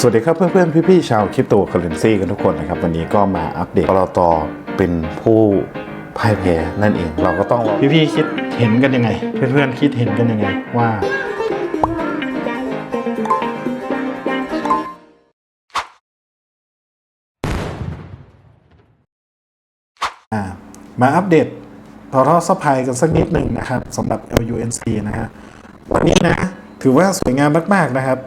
สวัสดีครับเพื่อนๆพี่ๆชาวคริปโตเคอเรนซีกันทุกคนนะครับ วันนี้ก็มาอัปเดตปตเป็นผู้พ่ายแพ้นั่นเอง เราก็ต้องพี่ๆคิดเห็นกันยังไง เพื่อนๆคิดเห็นกันยังไงว่าอ่ามาอัปเดตทอทอสพายกันสักนิดหนึ่งนะครับสำหรับ LUNC นะฮะวันนี้นะ ถือว่าสวยงามมาก ๆ นะครับ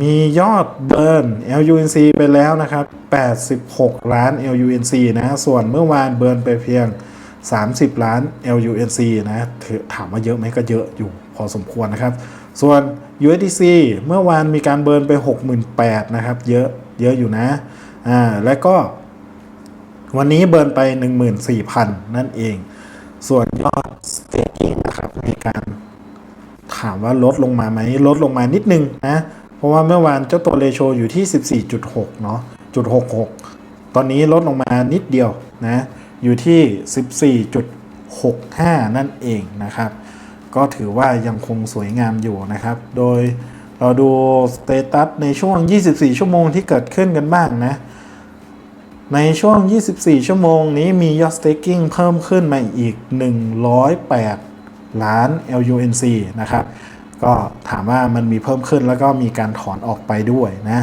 มียอดเบิร์น LUNC ไปแล้วนะครับ 86 ล้าน LUNC นะ ส่วนเมื่อวานเบิร์นไปเพียง 30 ล้าน LUNC นะถามว่าเยอะไหมก็เยอะอยู่พอสมควรนะครับ ส่วน USDC เมื่อวานมีการเบิร์นไป 68,000นะครับ เยอะเยอะอยู่นะ อ่า แล้วก็ วันนี้เบิร์นไป 14,000 นั่นเอง ส่วนยอด staking นะครับ มีการถามว่าลดลงมาไหม ลดลงมานิดนึงนะ ราะว่าเมื่อวานเจ้าตัวเลโชอยู่ที่ 14.6 เนาะจุด66 ตอนนี้ลดลงมานิดเดียวนะ อยู่ที่ 14.65 นั่นเองนะครับ ก็ถือว่ายังคงสวยงามอยู่นะครับ โดยเราดูสเตตัสในช่วง 24 ชั่วโมงที่เกิดขึ้นกันบ้างนะ ในช่วง 24 ชั่วโมงนี้มียอด staking เพิ่มขึ้นมาอีก 108 ล้าน LUNC นะครับ ก็ถามว่ามันมีเพิ่มขึ้นแล้วก็มีการถอนออกไปด้วยนะ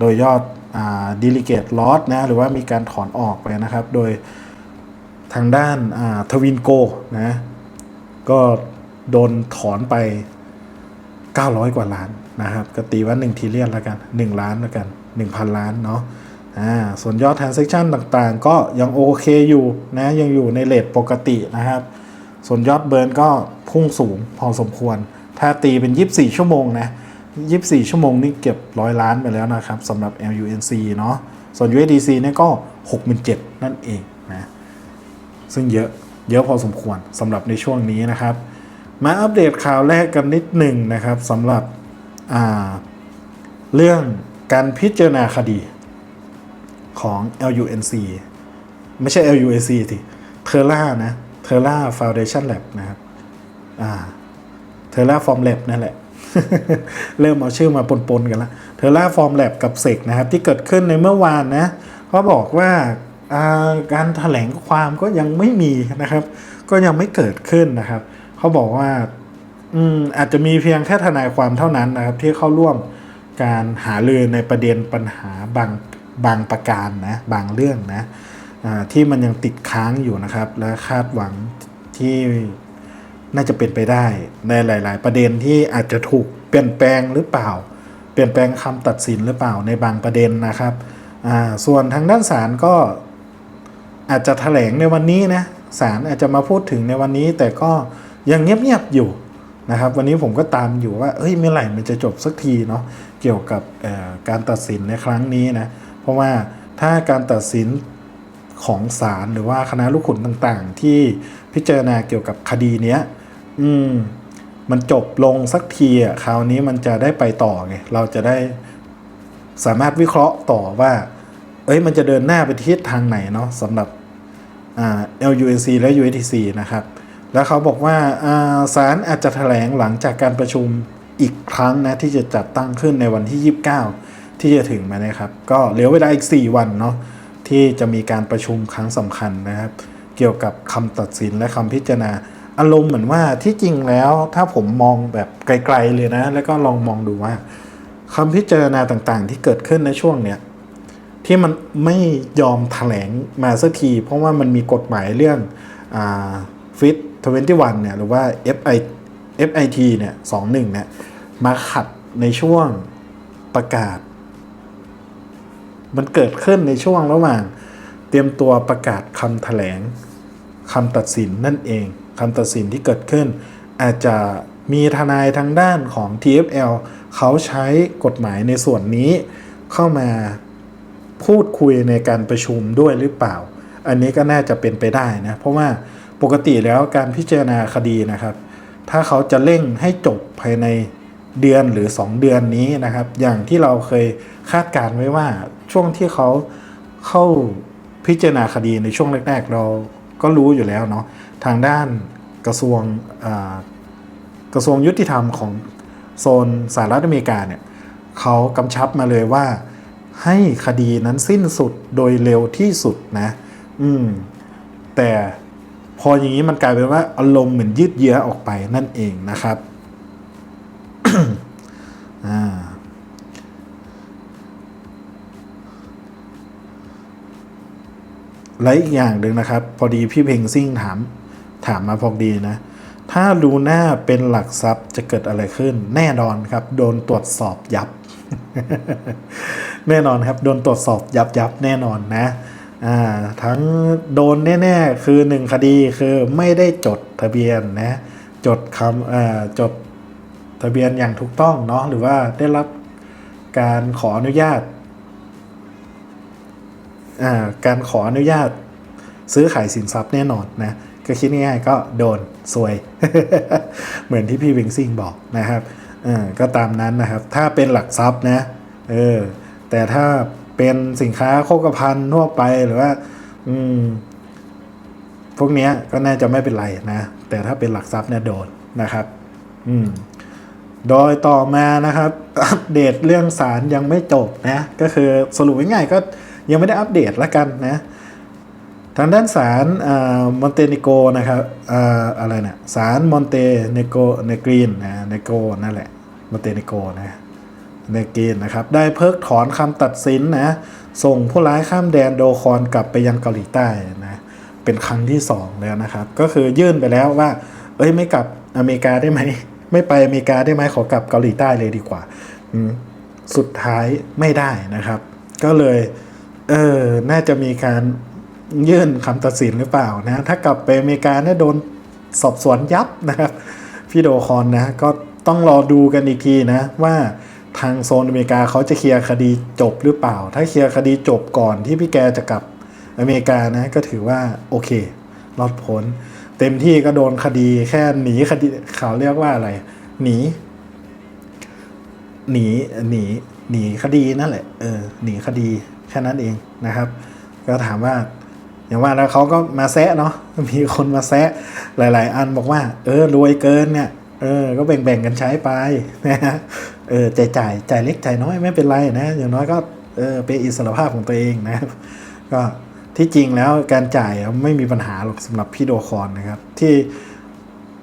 โดยยอดอ่า delegate loss นะหรือว่ามีการถอนออกไปนะครับ โดยทางด้านทวินโกนะก็โดนถอนไป 900 กว่าล้านนะครับก็ตีว่า 1 ทีเรียนแล้วกัน 1 ล้านแล้วกัน 1,000 ล้านเนาะอ่าส่วนยอด transaction ต่างๆ ก็ยังโอเคอยู่นะยังอยู่ในเลทปกตินะครับ ส่วนยอดเบิร์นก็ พุ่งสูงพอสมควร ถ้าตีเป็น 24 ชั่วโมงนะ24 ชั่วโมงนี่เก็บร้อยล้านไปแล้วนะครับสำหรับ LUNC เนาะส่วน USDC นี่ก็6 7 0 0นั่นเองนะซึ่งเยอะเยอะพอสมควรสำหรับในช่วงนี้นะครับ มาอัปเดตข่าวแรกกันนิดหนึ่งนะครับสำหรับเรื่องการพิจารณาคดีของ LUNC ไม่ใช่ LUNC สิเทอร่านะเทอร่า Foundation Lab นะครับ เทอร่าฟอร์ม Lab นั่นแหละ เริ่มเอาชื่อมาปนๆกันแล้วเทอร่าฟอร์ม Lab กับเซกนะครับ ที่เกิดขึ้นในเมื่อวานนะเขาบอกว่าการถแถลงความก็ยังไม่มีนะครับ ก็ยังไม่เกิดขึ้นนะครับ เขาบอกว่าอืมอาจจะมีเพียงแค่ทนายความเท่านั้นนะครับ ที่เข้าร่วมการหาลือในประเด็นปัญหาบางบางประการนะบางเรื่องนะที่มันยังติดค้างอยู่นะครับ และคาดหวังที่ น่าจะเป็นไปได้ในหลาย ๆ ประเด็นที่อาจจะถูกเปลี่ยนแปลงหรือเปล่า เปลี่ยนแปลงคำตัดสินหรือเปล่าในบางประเด็นนะครับส่วนทางด้านศาลก็อาจจะแถลงในวันนี้นะศาลอาจจะมาพูดถึงในวันนี้ แต่ก็ยังเงียบ ๆ อยู่นะครับ วันนี้ผมก็ตามอยู่ว่าเอ้ยเมื่อไหร่มันจะจบสักทีเนาะเกี่ยวกับการตัดสินในครั้งนี้นะเพราะว่าถ้าการตัดสินของศาลหรือว่าคณะลูกขุนต่างๆ ที่พิจารณาเกี่ยวกับคดีเนี้ย อืม มันจบลงสักทีอะคราวนี้มันจะได้ไปต่อไงเราจะได้สามารถวิเคราะห์ต่อว่า เอ้ยมันจะเดินหน้าไปทิศทางไหนเนาะสำหรับอ่า LUNC และ USDC นะครับ แล้วเขาบอกว่าอ่าศาลอาจจะแถลงหลังจากการประชุมอีกครั้งนะ ที่จะจัดตั้งขึ้นในวันที่ 29 ที่จะถึงมานะครับ ก็เหลือเวลาอีก 4 วันเนาะที่จะมีการประชุมครั้งสำคัญนะครับ เกี่ยวกับคำตัดสินและคำพิจารณา อารมณ์เหมือนว่าที่จริงแล้วถ้าผมมองแบบไกลๆเลยนะ แล้วก็ลองมองดูว่าคำพิจารณาต่างๆ ที่เกิดขึ้นในช่วงเนี้ยที่มันไม่ยอมแถลงมาสักที เพราะว่ามันมีกฎหมายเรื่องฟิตทเวนตี้วันเนี่ยหรือว่า FI FIT เนี่ยสองหนึ่งเนี่ยมาขัดในช่วงประกาศ มันเกิดขึ้นในช่วงระหว่าง เตรียมตัวประกาศคำแถลงคำตัดสินนั่นเอง คำตัดสินที่เกิดขึ้น อาจจะมีทนายทางด้านของ TFL เขาใช้กฎหมายในส่วนนี้ เข้ามาพูดคุยในการประชุมด้วยหรือเปล่า อันนี้ก็น่าจะเป็นไปได้นะ เพราะว่าปกติแล้วการพิจารณาคดีนะครับ ถ้าเขาจะเร่งให้จบภายในเดือนหรือ 2 เดือนนี้นะครับ อย่างที่เราเคยคาดการไว้ว่าช่วงที่เขาเข้าพิจารณาคดีในช่วงแรก ๆ เราก็รู้อยู่แล้วเนาะ ทางด้านกระทรวงกระทรวงยุติธรรมของโซนสหรัฐอเมริกาเนี่ยเขากำชับมาเลยว่าให้คดีนั้นสิ้นสุดโดยเร็วที่สุดนะ อืม แต่พออย่างนี้มันกลายเป็นว่าอารมณ์เหมือนยืดเยื้อออกไปนั่นเองนะครับอ่าและอีกอย่างหนึ่งนะครับ พอดีพี่เพลงซิ่งถาม ถามมาพอดีนะ ถ้าลูน่าเป็นหลักทรัพย์จะเกิดอะไรขึ้น แน่นอนครับ โดนตรวจสอบยับ แน่นอนครับโดนตรวจสอบยับยับแน่นอนนะทั้งโดนแน่ๆ คือหนึ่งคดีคือไม่ได้จดทะเบียนนะจดคำจดทะเบียนอย่างถูกต้องเนาะหรือว่าได้รับการขออนุญาตาการขออนุญาตซื้อขายสินทรัพย์แน่นอนนะ ก็คิดง่ายๆก็โดนซวย เหมือนที่พี่วิงซิงบอกนะครับเออก็ตามนั้นนะครับ ถ้าเป็นหลักทรัพย์นะเออแต่ถ้าเป็นสินค้าโภคภัณฑ์ทั่วไปหรือว่า อืม พวกนี้ก็น่าจะไม่เป็นไรนะ แต่ถ้าเป็นหลักทรัพย์เนี่ยโดนนะครับ อืมโดยต่อมานะครับ อัปเดตเรื่องสารยังไม่จบนะ ก็คือสรุปง่ายๆก็ยังไม่ได้อัปเดตละกันนะ ทางด้านศาลมอนเตเนโกนะครับออะไรนะศาลมอนเตเนโกเนกรีนนะเนโกนั่นแหละมอนเตเนโกนะเนกรีนนะครับได้เพิกถอนคำตัดสินนะส่งผู้ร้ายข้ามแดนโดคอนกลับไปยังเกาหลีใต้นะเป็นครั้งที่สองแล้วนะครับ ก็คือยื่นไปแล้วว่า เอ้ยไม่กลับอเมริกาได้ไหมไม่ไปอเมริกาได้ไหมขอกลับเกาหลีใต้เลยดีกว่าสุดท้ายไม่ได้นะครับ ก็เลยเออน่าจะมีการ ยื่นคำตัดสินหรือเปล่านะถ้ากลับไปอเมริกาเนี่ยโดนสอบสวนยับนะครับพี่โดคอนนะ ก็ต้องรอดูกันอีกทีนะ ว่าทางโซนอเมริกาเขาจะเคลียร์คดีจบหรือเปล่า ถ้าเคลียร์คดีจบก่อนที่พี่แกจะกลับอเมริกานะก็ถือว่าโอเครอดพ้น เต็มที่ก็โดนคดีแค่หนีคดีเขาเรียกว่าอะไร หนี หนีหนีหนีคดีนั่นแหละเออหนีคดีแค่นั้นเองนะครับ ก็ถามว่า อย่างว่าแล้วเขาก็มาแซะเนาะมีคนมาแซะหลาย ๆ อันบอกว่า เออรวยเกินเนี่ยเออ ก็แบ่งๆกันใช้ไปนะฮะเออจ่ายจ่ายจ่ายเล็กจ่ายน้อยไม่เป็นไรนะอย่างน้อยก็เออเป็นอิสระภาพของตัวเองนะครับ ก็ที่จริงแล้วการจ่ายไม่มีปัญหาหรอกสำหรับพี่โดคอนนะครับ ที่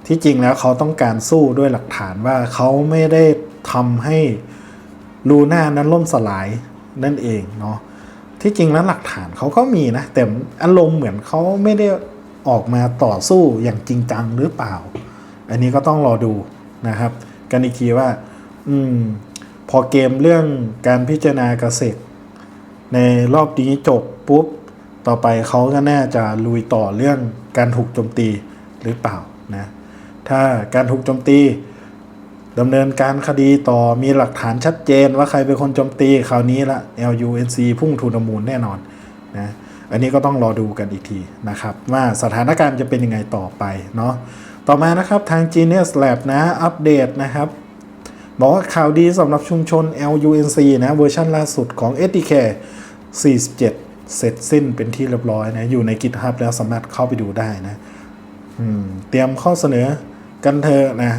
ที่จริงแล้วเขาต้องการสู้ด้วยหลักฐานว่าเขาไม่ได้ทำให้ลูน่านั้นล่มสลายนั่นเองเนาะ ที่จริงแล้วหลักฐานเขาก็มีนะ แต่อารมณ์เหมือนเขาไม่ได้ออกมาต่อสู้อย่างจริงจังหรือเปล่า อันนี้ก็ต้องรอดูนะครับ กันอีกทีว่า อืม พอเกมเรื่องการพิจารณาเกษตร ในรอบนี้จบปุ๊บ ต่อไปเขาก็น่าจะลุยต่อเรื่องการถูกโจมตีหรือเปล่านะ ถ้าการถูกโจมตี ดำเนินการคดีต่อมีหลักฐานชัดเจนว่าใครเป็นคนโจมตีคราวนี้ละ LUNC พุ่งทูนมูลแน่นอนนะอันนี้ก็ต้องรอดูกันอีกทีนะครับ ว่าสถานการณ์จะเป็นยังไงต่อไปเนาะต่อมานะครับทาง Genius Lab นะ อัปเดตนะครับ บอกว่าข่าวดีสำหรับชุมชน LUNC นะ เวอร์ชันล่าสุดของ SDK 47 เสร็จสิ้นเป็นที่เรียบร้อยนะ อยู่ใน GitHub แล้วสามารถเข้าไปดูได้นะเตรียมข้อเสนอกันเธอะนะ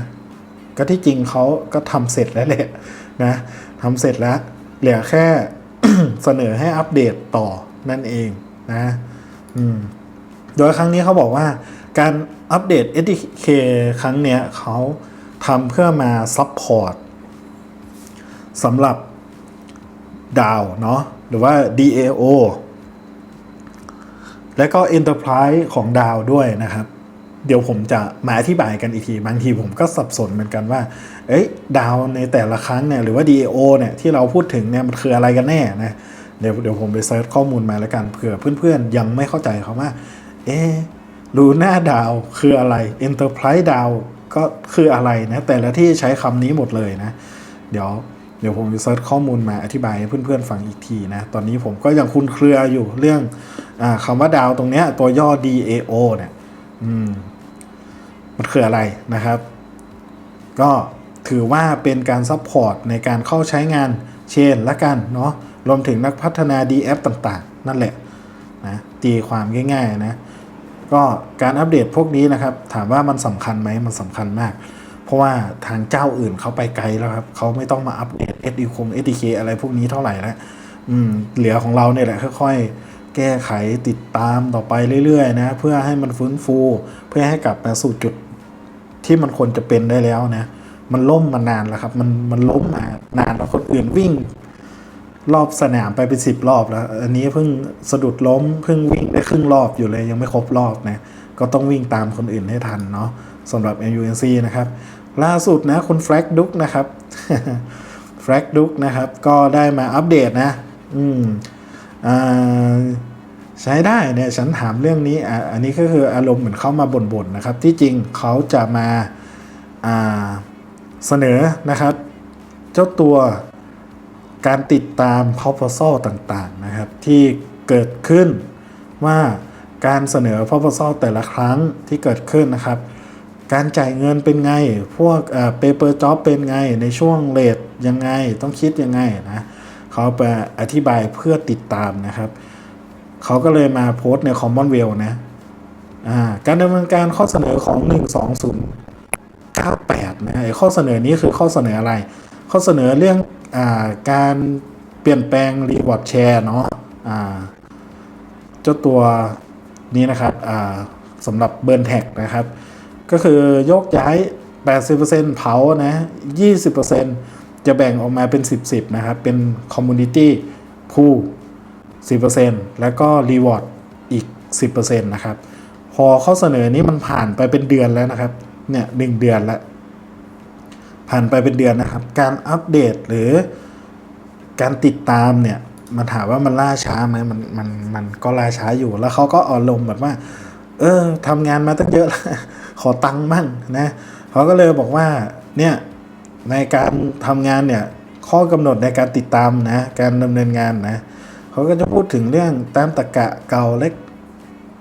ก็ที่จริงเขาก็ทำเสร็จแล้วแหละนะทำเสร็จแล้ว เหลือแค่เสนอให้อัปเดตต่อนั่นเองนะอืมโดยครั้งนี้เขาบอกว่า การอัปเดต SDK ครั้งเนี้ยเขาทำเพื่อมาซัพพอร์ตสำหรับดาวเนาะหรือว่า DAO และก็ Enterprise ของดาวด้วยนะครับ เดี๋ยวผมจะมาอธิบายกันอีกที บางทีผมก็สับสนเหมือนกันว่า เอ้ยดาวในแต่ละครั้งเนี่ยหรือว่า DAO เนี่ยที่เราพูดถึงเนี่ยมันคืออะไรกันแน่นะเดี๋ยวเดี๋ยวผมไปเซิร์ชข้อมูลมาแล้วกันเผื่อเพื่อนๆ ยังไม่เข้าใจเขาว่า เอ๊ลูน่าดาวคืออะไร Enterprise ดาวก็คืออะไรนะแต่ละที่ใช้คำนี้หมดเลยนะ เดี๋ยวเดี๋ยวผมจะเซิร์ชข้อมูลมาอธิบายให้เพื่อนๆฟังอีกทีนะ ตอนนี้ผมก็ยังคลุนเครืออยู่เรื่องอคำว่าดาวตรงเนี้ยตัวย่อ DAO เนี่ย อืม มันคืออะไรนะครับ ก็ถือว่าเป็นการซัพพอร์ตในการเข้าใช้งานเชนละกันเนาะรวมถึงนักพัฒนา DF ต่างๆ นั่นแหละนะตีความง่ายๆนะก็การอัปเดตพวกนี้นะครับ ถามว่ามันสำคัญไหมมันสำคัญมาก เพราะว่าทางเจ้าอื่นเขาไปไกลแล้วครับเขาไม่ต้องมาอัปเดต SD คง SDK อะไรพวกนี้เท่าไหร่แล้วอืมเหลือของเราเนี่ยแหละค่อยๆ แก้ไขติดตามต่อไปเรื่อยๆนะเพื่อให้มันฟื้นฟู เพื่อให้กลับมาสู่จุด ที่มันควรจะเป็นได้แล้วนะมันล่มมานานแล้วครับ มันมันล้มมานานแล้วคนอื่นวิ่ง รอบสนามไปเป็นสิบรอบแล้ว อันนี้เพิ่งสะดุดล้มเพิ่งวิ่งได้ครึ่งรอบอยู่เลย ยังไม่ครบรอบนะก็ต้องวิ่งตามคนอื่นให้ทันเนาะสำหรับ MUNC นะครับ ล่าสุดนะคุณแฟลกดุกนะครับแฟลกดุกนะครับ ก็ได้มาอัปเดตนะ อืมอ่า ใช้ได้เนี่ยฉันถามเรื่องนี้อะอันนี้ก็คืออารมณ์เหมือนเขามาบ่นๆนะครับ ที่จริงเขาจะมาอ่าเสนอนะครับ เจ้าตัวการติดตาม proposal ต่างๆนะครับ ที่เกิดขึ้นว่าการเสนอ proposal แต่ละครั้งที่เกิดขึ้นนะครับ การจ่ายเงินเป็นไง พวกเอ่อ paper job เป็นไง ในช่วงเลทยังไงต้องคิดยังไงนะเขาไปอธิบายเพื่อติดตามนะครับ เขาก็เลยมาโพสต์ใน Commonwealth นะการดำเนินการข้อเสนอของ 12098นะไอ้ข้อเสนอนี้คือข้อเสนออะไร ข้อเสนอเรื่องอการเปลี่ยนแปลง Reward Share เนาะเจ้าตัวนี้นะครับสำหรับเบิร์นแท็กนะครับ ก็คือยกย้าย 80%เผานะ 20%จะแบ่งออกมาเป็น 10-10 นะครับ เป็น Community Pool 10%แล้วก็ Reward อีก 10%นะครับ พอข้อเสนอนี้มันผ่านไปเป็นเดือนแล้วนะครับ เนี่ยหนึ่งเดือนแล้วผ่านไปเป็นเดือนนะครับ การอัปเดตหรือการติดตามเนี่ยมันถามว่ามันล่าช้าไหมมันมันมันก็ล่าช้าอยู่แล้วเขาก็อารมณ์แบบว่า เออทำงานมาตั้งเยอะแล้วขอตังค์มั่งนะเขาก็เลยบอกว่าเนี่ยในการทำงานเนี่ยข้อกำหนดในการติดตามนะการดำเนินงานนะ เขาก็จะพูดถึงเรื่องตามตะกะเก่าเล็ก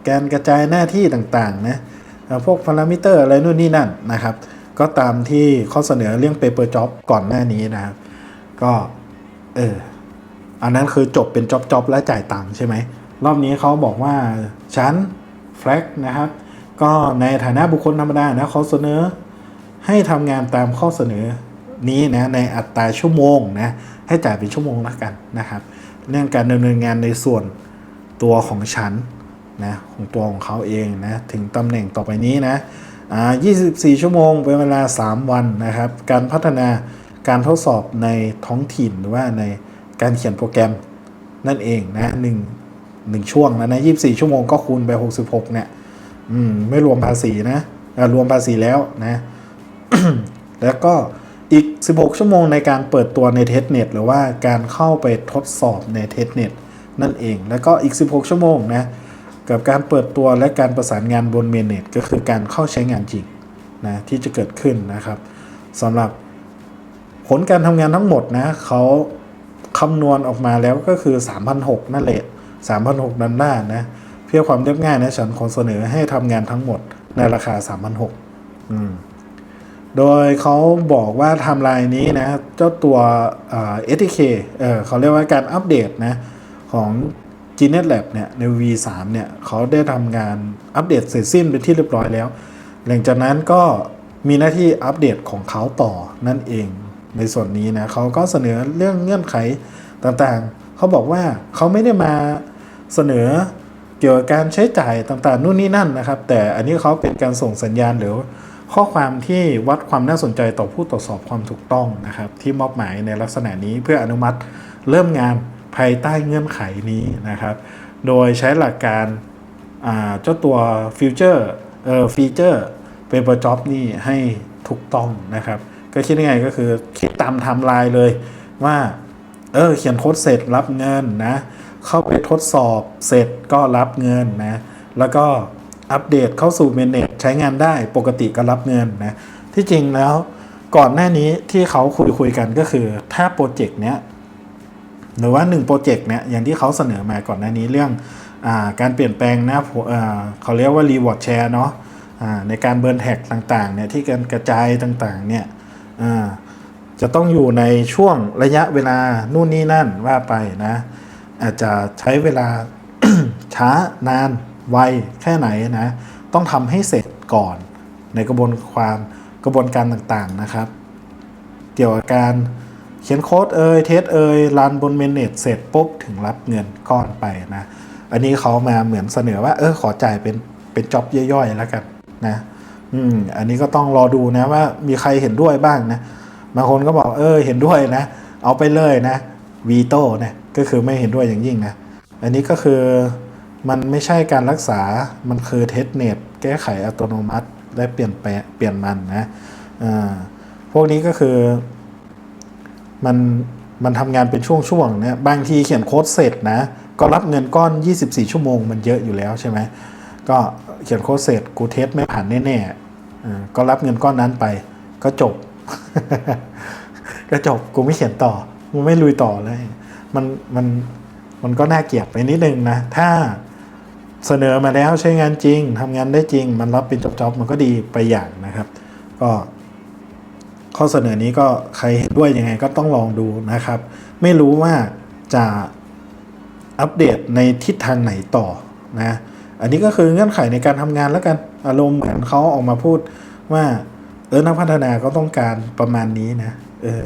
การกระจายหน้าที่ต่างๆนะพวกพารามิเตอร์อะไรนู่นนี่นั่นนะครับ ก็ตามที่ข้อเสนอเรื่อง paper job ก่อนหน้านี้นะครับก็เอออันนั้นคือจบเป็นจ็อบจ็อบและจ่ายตังค์ใช่ไหม รอบนี้เขาบอกว่าฉันแฟลกนะครับ ก็ในฐานะบุคคลธรรมดานะเขาเสนอ ให้ทำงานตามข้อเสนอนี้นะในอัตราชั่วโมงนะให้จ่ายเป็นชั่วโมงละกันนะครับ เรื่องการดำเนินงานในส่วนตัวของฉันนะของตัวของเขาเองนะถึงตำแหน่งต่อไปนี้นะอ่า24 ชั่วโมงเป็นเวลา 3 วันนะครับ การพัฒนาการทดสอบในท้องถิ่นหรือว่าในการเขียนโปรแกรมนั่นเองนะหนึ่งหนึ่งช่วงแล้วนะ24ชั่วโมงก็คูณไป66เนี่ย อืม ไม่รวมภาษีนะรวมภาษีแล้วนะ แล้วก็ อีก 16 ชั่วโมงในการเปิดตัวในเทสเน็ตหรือว่าการเข้าไปทดสอบในเทสเน็ตนั่นเอง แล้วก็อีก 16 ชั่วโมงนะกับการเปิดตัวและการประสานงานบนเมนเน็ตก็คือการเข้าใช้งานจริงนะที่จะเกิดขึ้นนะครับสำหรับผลการทำงานทั้งหมดนะเขาคำนวณออกมาแล้วก็คือ3,600นั่นแหละ3,600ดอลลาร์นะเพื่อความเรียบง่ายนะฉันขอเสนอให้ทำงานทั้งหมดในราคา3,600อืม โดยเขาบอกว่าทำลายนี้นะ เจ้าตัวเอ่อ SDK เออเขาเรียกว่าการอัปเดตนะของ Gnet Lab เนี่ยใน V3 เนี่ยเขาได้ทำงานอัปเดตเสร็จสิ้นเป็นที่เรียบร้อยแล้ว หลังจากนั้นก็มีหน้าที่อัปเดตของเขาต่อนั่นเอง ในส่วนนี้นะเขาก็เสนอเรื่องเงื่อนไขต่างๆ เขาบอกว่าเขาไม่ได้มาเสนอเกี่ยวกับการใช้จ่ายต่างๆ นู่นนี่นั่นนะครับ แต่อันนี้เขาเป็นการส่งสัญญาณหรือ ข้อความที่วัดความน่าสนใจต่อผู้ตรวจสอบความถูกต้องนะครับ ที่มอบหมายในลักษณะนี้เพื่ออนุมัติเริ่มงานภายใต้เงื่อนไขนี้นะครับ โดยใช้หลักการเจ้าตัวฟิวเจอร์เอ่อฟีเจอร์เปเปอร์จ็อบนี่ให้ถูกต้องนะครับ ก็คิดยังไงก็คือคิดตามไทม์ไลน์เลยว่า เออเขียนโค้ดเสร็จรับเงินนะ เข้าไปทดสอบเสร็จก็รับเงินนะ แล้วก็อัปเดตเข้าสู่เมนเนจ ใช้งานได้ปกติก็รับเงินนะที่จริงแล้วก่อนหน้านี้ที่เขาคุยคุยกันก็คือ ถ้าโปรเจกต์เนี้ยหรือว่า1โปรเจกต์เนี้ยอย่างที่เขาเสนอมาก่อนหน้านี้เรื่องอการเปลี่ยนแปลงนะเขาเรียกว่า reward share เนาะในการเบิร์นแท็กต่างๆเนี่ยที่การกระจายต่างๆเนี่ยจะต้องอยู่ในช่วงระยะเวลานู่นนี่นั่นว่าไปนะ อาจจะใช้เวลาช้านานไวแค่ไหนนะ ต้องทำให้เสร็จ ก่อน ในกระบวนความกระบวนการต่างๆนะครับ เกี่ยวกับการเขียนโค้ดเอยเทสเอยรันบนเมนเนตเสร็จปุ๊บถึงรับเงินก้อนไปนะ อันนี้เขามาเหมือนเสนอว่า เออขอจ่ายเป็นเป็นจ็อบย่อยๆแล้วกันนะอืมอันนี้ก็ต้องรอดูนะว่ามีใครเห็นด้วยบ้างนะบางคนก็บอกเออเห็นด้วยนะ เอาไปเลยนะวีโต้นะก็คือไม่เห็นด้วยอย่างยิ่งนะ อันนี้ก็คือ มันไม่ใช่การรักษา มันคือเทสเน็ตแก้ไขอัตโนมัติ และเปลี่ยนแปลงเปลี่ยนมันนะอ่าพวกนี้ก็คือ มันมันทำงานเป็นช่วงๆเนี่ยบางทีเขียนโค้ดเสร็จนะ ก็รับเงินก้อน 24 ชั่วโมง มันเยอะอยู่แล้วใช่ไหมก็เขียนโค้ดเสร็จกูเทสไม่ผ่านแน่ๆก็รับเงินก้อนนั้นไป ก็จบ ก็จบกูไม่เขียนต่อกูไม่ลุยต่อเลย มันมันมันก็น่าเกลียดไปนิดนึงนะ ถ้า เสนอมาแล้วใช้งานจริงทำงานได้จริง มันรับเป็นจอบๆมันก็ดีไปอย่างนะครับ ก็ ข้อเสนอนี้ก็ใครเห็นด้วยยังไงก็ต้องลองดูนะครับ ไม่รู้ว่าจะอัปเดตในทิศทางไหนต่อนะ อันนี้ก็คือเงื่อนไขในการทำงานแล้วกันอารมณ์เหมือนเขาออกมาพูดว่าเออนักพัฒนาก็ต้องการประมาณนี้นะเออ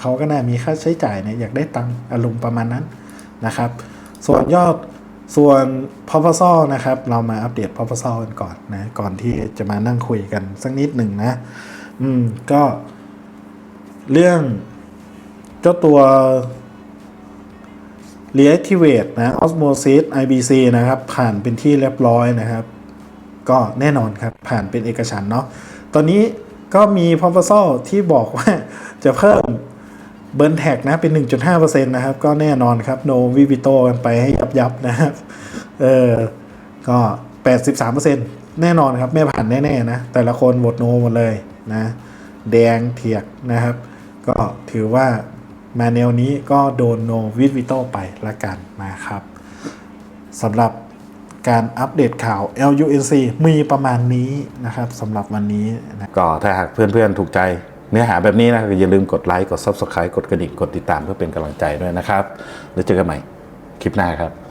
เขาก็น่ามีค่าใช้จ่ายเนี่ยอยากได้ตังอารมณ์ประมาณนั้นนะครับ ส่วนยอด ส่วนพอพซนะครับ เรามาอัปเดตพอพซกันก่อนนะ ก่อนที่จะมานั่งคุยกันสักนิดหนึ่งนะ อืม ก็ เรื่องเจ้าตัว reactivate นะ osmosis ibc นะครับ ผ่านเป็นที่เรียบร้อยนะครับ ก็แน่นอนครับ ผ่านเป็นเอกฉันเนาะ ตอนนี้ก็มี proposal ที่บอกว่าจะเพิ่ม เบิร์นแท็กนะเป็น 1.5%นะครับ ก็แน่นอนครับ no v i v i t o กันไปให้ยับยับนะครับเออก็ 83%แน่นอนครับ ไม่ผ่านแน่ๆนะ แต่ละคนโหวตโนหมดเลยนะ แดงเถียกนะครับ ก็ถือว่ามาแนวนี้ก็โดนโนวิวิโตไปละกันนะครับสำหรับการอัปเดตข่าว LUNC มีประมาณนี้นะครับสำหรับวันนี้นะก็ถ้าหากเพื่อนๆ ถูกใจ เนื้อหาแบบนี้นะก็อย่าลืมกดไลค์กด Subscribe กดกระดิ่งกดติดตามเพื่อเป็นกำลังใจด้วยนะครับ แล้วเจอกันใหม่คลิปหน้าครับ